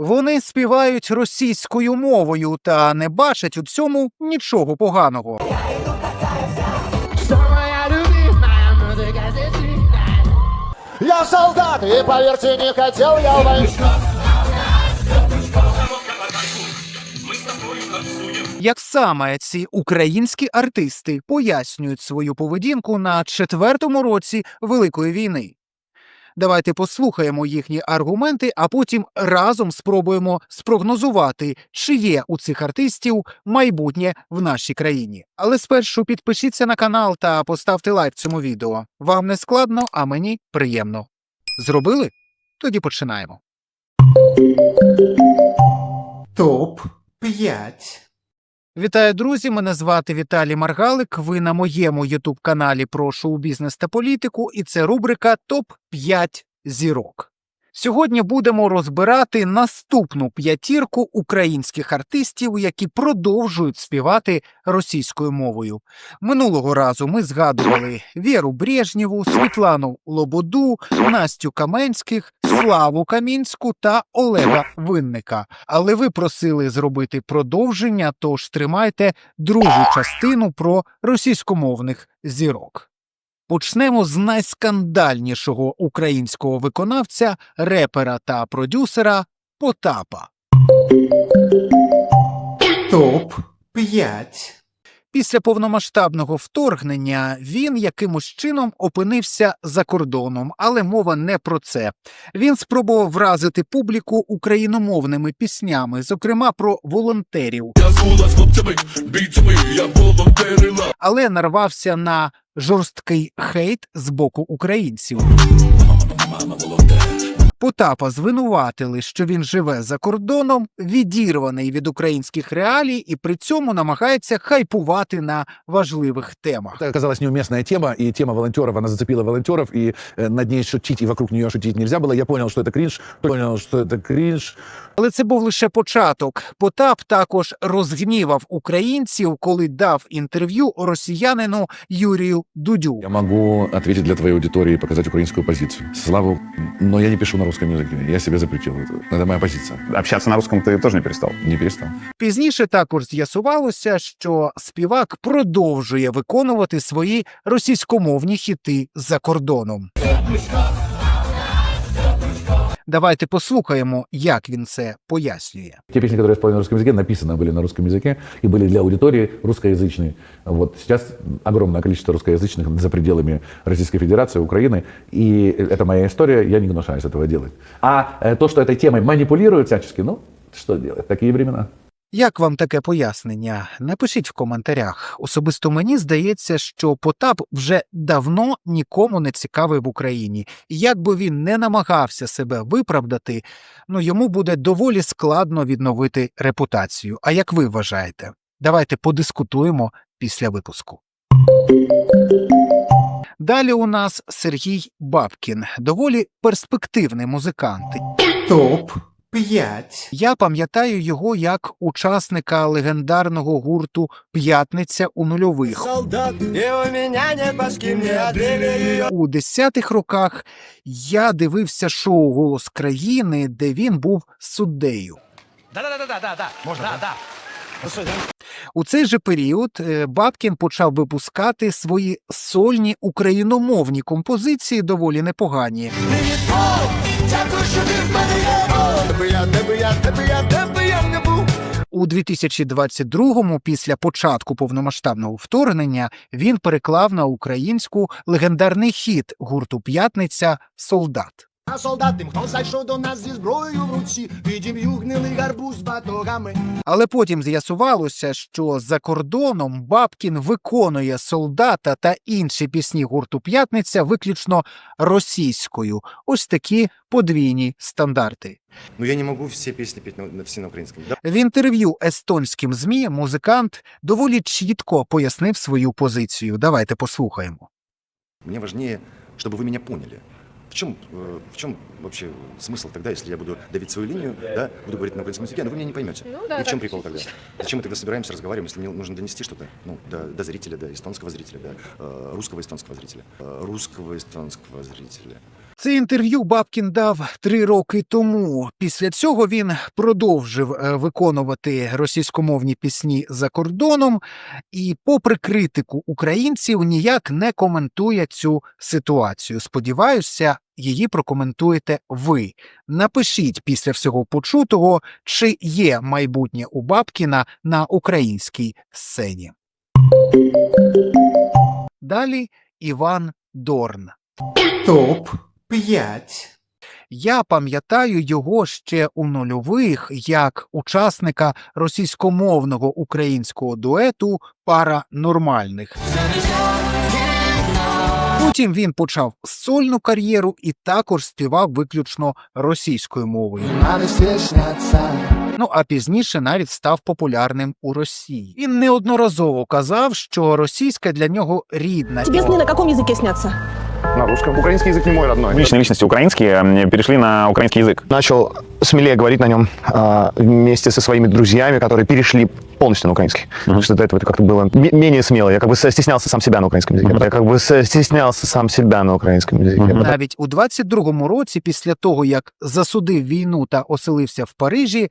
Вони співають російською мовою та не бачать у цьому нічого поганого. Я солдат, и поверьте, не хотел я войну. Як саме ці українські артисти пояснюють свою поведінку на четвертому році Великої війни? Давайте послухаємо їхні аргументи, а потім разом спробуємо спрогнозувати, чи є у цих артистів майбутнє в нашій країні. Але спершу підпишіться на канал та поставте лайк цьому відео. Вам не складно, а мені приємно. Зробили? Тоді починаємо. Топ 5. Вітаю, друзі! Мене звати Віталій Маргалик. Ви на моєму ютуб каналі про шоу-бізнес та політику, і це рубрика Топ 5 зірок. Сьогодні будемо розбирати наступну п'ятірку українських артистів, які продовжують співати російською мовою. Минулого разу ми згадували Віру Брежнєву, Світлану Лободу, Настю Каменських, Славу Камінську та Олега Винника. Але ви просили зробити продовження, тож тримайте другу частину про російськомовних зірок. Почнемо з найскандальнішого українського виконавця, репера та продюсера Потапа. Топ 5. Після повномасштабного вторгнення він якимось чином опинився за кордоном, але мова не про це. Він спробував вразити публіку україномовними піснями, зокрема про волонтерів. Я була з хлопцями, бійцями, я волонтерила, але нарвався на жорсткий хейт з боку українців. Потапа звинуватили, що він живе за кордоном, відірваний від українських реалій, і при цьому намагається хайпувати на важливих темах. Это оказалась неуместная тема, и тема волонтеров, она зацепила волонтеров, и э, над ней шутить, и вокруг нее шутить нельзя было. Я понял, что это кринж, понял, что это кринж. Але це був лише початок. Потап також розгнівав українців, коли дав інтерв'ю росіянину Юрію Дудю. Я могу ответить для твоей аудитории и показать украинскую позицию. Славу, но я не пишу на русском языке, я себе запретил это. Это моя позиция. Общаться на русском ты тоже не перестал. Не перестал. Пізніше також з'ясувалося, що співак продовжує виконувати свої російськомовні хіти за кордоном. Давайте послухаємо, як він це пояснює. Те песни, которые я спел на русском языке, написаны были на русском языке и были для аудитории русскоязычной. Вот сейчас огромное количество русскоязычных за пределами Российской Федерации, Украины, и это моя история, я не гнушаюсь этого делать. А э, то, что этой темой манипулируют всячески, ну, что делать, такие времена. Як вам таке пояснення? Напишіть в коментарях. Особисто мені здається, що Потап вже давно нікому не цікавий в Україні. І як би він не намагався себе виправдати, ну йому буде доволі складно відновити репутацію. А як ви вважаєте? Давайте подискутуємо після випуску. Далі у нас Сергій Бабкін, доволі перспективний музикант. Топ 5. Я пам'ятаю його як учасника легендарного гурту П'ятниця у нульових. Солдат, и у меня нет башки, ее. У десятих роках я дивився шоу Голос країни, де він був суддею. У цей же період е, Бабкін почав випускати свої сольні україномовні композиції, доволі непогані. Дякую, що ти в мене є. Тебе я, тебе я, тебе я, тебе я не був. У 2022-му, після початку повномасштабного вторгнення, він переклав на українську легендарний хіт гурту П'ятниця Солдат. А солдат тим, хто зайшов до нас зі зброєю в руці, відім'ю гнилий гарбуз з батогами. Але потім з'ясувалося, що за кордоном Бабкін виконує солдата та інші пісні гурту П'ятниця виключно російською. Ось такі подвійні стандарти. Ну, я не могу все песни петь на, все на украинском. Да? В інтерв'ю естонським змі музикант доволі чітко пояснив свою позицію. Давайте послухаємо. Мне важнее, чтобы вы меня поняли. В чем, э, в чем вообще смысл тогда, если я буду давить свою линию, да, буду говорить на украинском языке, но вы меня не поймете? Ну да, И в чем прикол тогда? Зачем мы тогда собираемся, разговариваем, если мне нужно донести что-то ну, до, до зрителя, до эстонского зрителя, до э, русского эстонского зрителя, э, русского эстонского зрителя? Це інтерв'ю Бабкін дав три роки тому. Після цього він продовжив е, виконувати російськомовні пісні за кордоном і, попри критику українців, ніяк не коментує цю ситуацію. Сподіваюся, її прокоментуєте ви. Напишіть після всього почутого, чи є майбутнє у Бабкіна на українській сцені. Далі Іван Дорн. Топ 5. Я пам'ятаю його ще у нульових як учасника російськомовного українського дуету Пара нормальних. Потім він почав сольну кар'єру і також співав виключно російською мовою. Ну а пізніше навіть став популярним у Росії. Він неодноразово казав, що російська для нього рідна. Тебе сны на каком языке снятся? На русском. Украинский язык не мой родной. Личные личности украинские м, перешли на украинский язык. начал смелее говорить на нем а, вместе со своими друзьями, которые перешли полностью на украинский. Потому что до этого это как-то было м- менее смело. Я как бы со- стеснялся сам себя на украинском языке. Я как бы со- стеснялся сам себя на украинском языке. Навіть у 22-му році, після того як засудив війну та оселився в Парижі,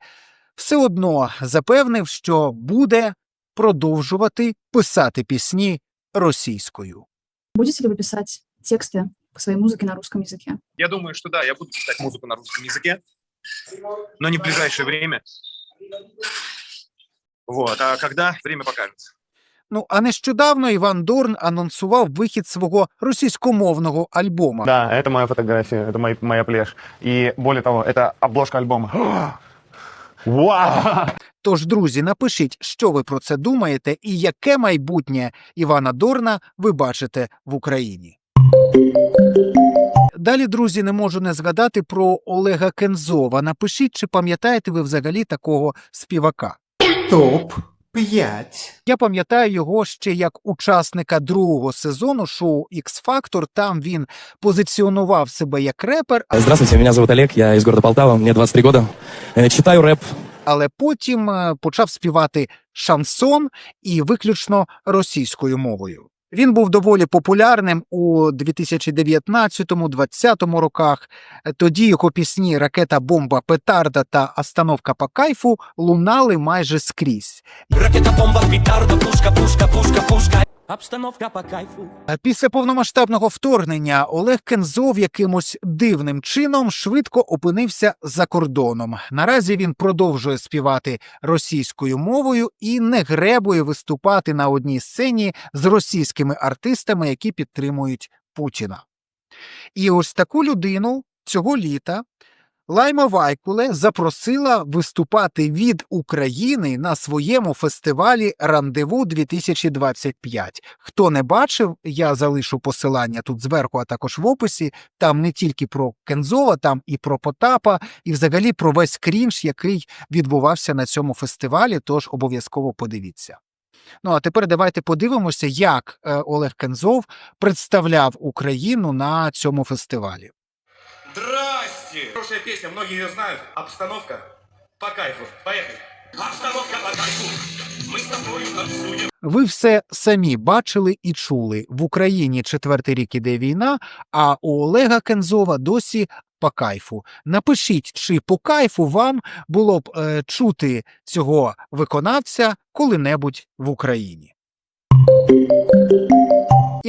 все одно запевнив, що буде продовжувати писати пісні російською. Будете ли вы писать тексты к своей музыке на русском языке? Я думаю, что да, я буду писать музыку на русском языке, но не в ближайшее время. Вот, а когда время покажет. Ну а нещодавно Іван Дорн анонсував вихід свого російськомовного альбома. Да, это моя фотография, это мой- моя плешь. И более того, это обложка альбома. Вау! Тож, друзі, напишіть, що ви про це думаєте, і яке майбутнє Івана Дорна ви бачите в Україні. Далі, друзі, не можу не згадати про Олега Кензова. Напишіть, чи пам'ятаєте ви взагалі такого співака. Топ 5. Я пам'ятаю його ще як учасника другого сезону шоу X Factor. Там він позиціонував себе як репер, Здравствуйте, меня зовут Олег, я из города Полтава, мне 23 года. Э, Читаю рэп, але потім е, почав співати шансон і виключно російською мовою. Він був доволі популярним у 2019-2020 роках. Тоді його пісні Ракета, бомба, петарда та Остановка по кайфу лунали майже скрізь. Ракета, бомба, петарда, пушка, пушка, пушка, пушка. Обстановка по кайфу. А Після повномасштабного вторгнення Олег Кензов якимось дивним чином швидко опинився за кордоном. Наразі він продовжує співати російською мовою і не гребує виступати на одній сцені з російськими артистами, які підтримують Путіна. І ось таку людину цього літа Лайма Вайкуле запросила виступати від України на своєму фестивалі Рандеву 2025. Хто не бачив, я залишу посилання тут зверху, а також в описі. Там не тільки про Кензова, там і про Потапа, і взагалі про весь крінж, який відбувався на цьому фестивалі. Тож обов'язково подивіться. Ну а тепер давайте подивимося, як е, Олег Кензов представляв Україну на цьому фестивалі. Здрасте! Хорошая песня, многие ее знают. Обстановка по кайфу. Поехали. Обстановка по кайфу. Мы с тобой танцуем. Ви все самі бачили і чули. В Україні четвертий рік іде війна, а у Олега Кензова досі по кайфу. Напишіть, чи по кайфу вам було б е, чути цього виконавця коли-небудь в Україні.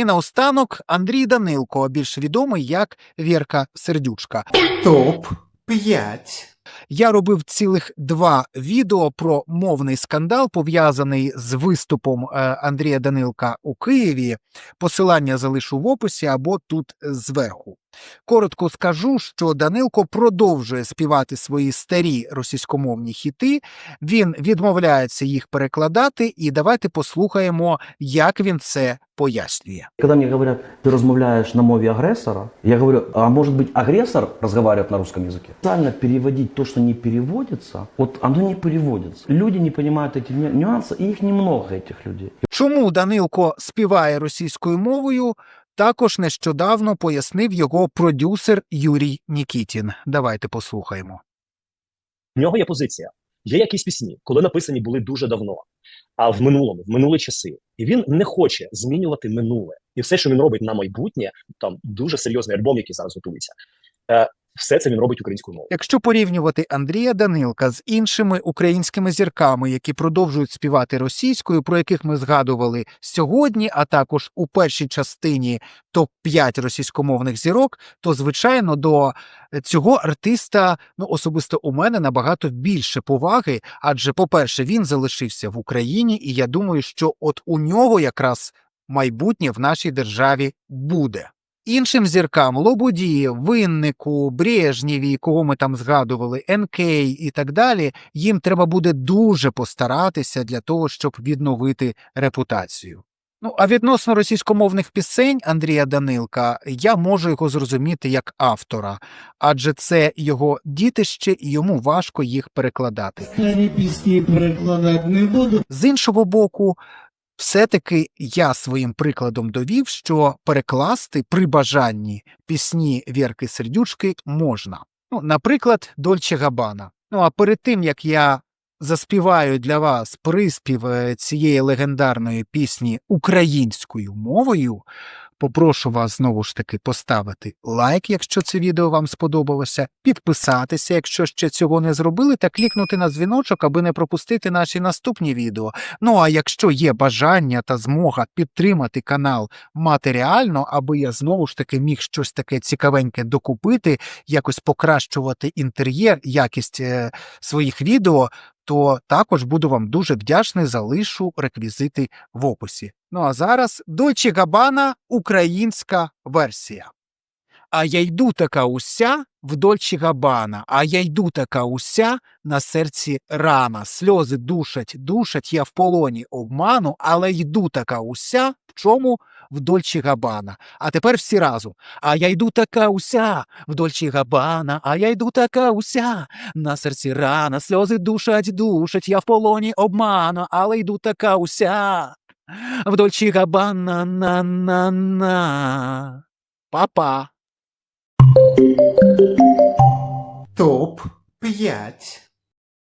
І наостанок Андрій Данилко, більш відомий як Вірка Сердючка. Топ 5. Я робив цілих два відео про мовний скандал, пов'язаний з виступом е, Андрія Данилка у Києві. Посилання залишу в описі або тут зверху. Коротко скажу, що Данилко продовжує співати свої старі російськомовні хіти. Він відмовляється їх перекладати, і давайте послухаємо, як він це пояснює. Когда мне говорят, ты размовляешь на мове агрессора, я говорю, а может быть агрессор разговаривает на русском языке? Специально переводить то, что не переводится, вот оно не переводится. Люди не понимают эти ню- нюансы, и их немного, этих людей. Чому Данилко співає російською мовою? Також нещодавно пояснив його продюсер Юрій Нікітін. Давайте послухаємо. В нього є позиція. Є якісь пісні, коли написані були дуже давно, а в минулому, в минулі часи. І він не хоче змінювати минуле. І все, що він робить на майбутнє, там дуже серйозний альбом, який зараз готується. Все це він робить українською мовою. Якщо порівнювати Андрія Данилка з іншими українськими зірками, які продовжують співати російською, про яких ми згадували сьогодні, а також у першій частині топ 5 російськомовних зірок, то звичайно до цього артиста, ну особисто у мене набагато більше поваги. Адже, по-перше, він залишився в Україні, і я думаю, що от у нього якраз майбутнє в нашій державі буде. Іншим зіркам Лободі, Виннику, Брежнєві, кого ми там згадували, НК і так далі, їм треба буде дуже постаратися для того, щоб відновити репутацію. Ну а відносно російськомовних пісень Андрія Данилка, я можу його зрозуміти як автора, адже це його дітище, і йому важко їх перекладати. Пісні перекладати не буду. З іншого боку, все-таки я своїм прикладом довів, що перекласти при бажанні пісні Вірки Сердючки можна. Ну, наприклад, Дольче Габана. Ну а перед тим як я заспіваю для вас приспів е, цієї легендарної пісні українською мовою, попрошу вас знову ж таки поставити лайк, якщо це відео вам сподобалося, підписатися, якщо ще цього не зробили, та клікнути на дзвіночок, аби не пропустити наші наступні відео. Ну а якщо є бажання та змога підтримати канал матеріально, аби я знову ж таки міг щось таке цікавеньке докупити, якось покращувати інтер'єр, якість е, своїх відео, то також буду вам дуже вдячний, залишу реквізити в описі. Ну а зараз Дольче Габана українська версія. А я йду така уся в Дольче Габана, а я йду така уся на серці рана. Сльози душать, душать я в полоні обману, але йду така уся в чому? В Дольче Габана. А тепер всі разом. А я йду така уся в Дольче Габана, а я йду така уся на серці рана. Сльози душать, душать я в полоні обману, але йду така уся в Дольче Габана на на на. Па-па. Топ 5.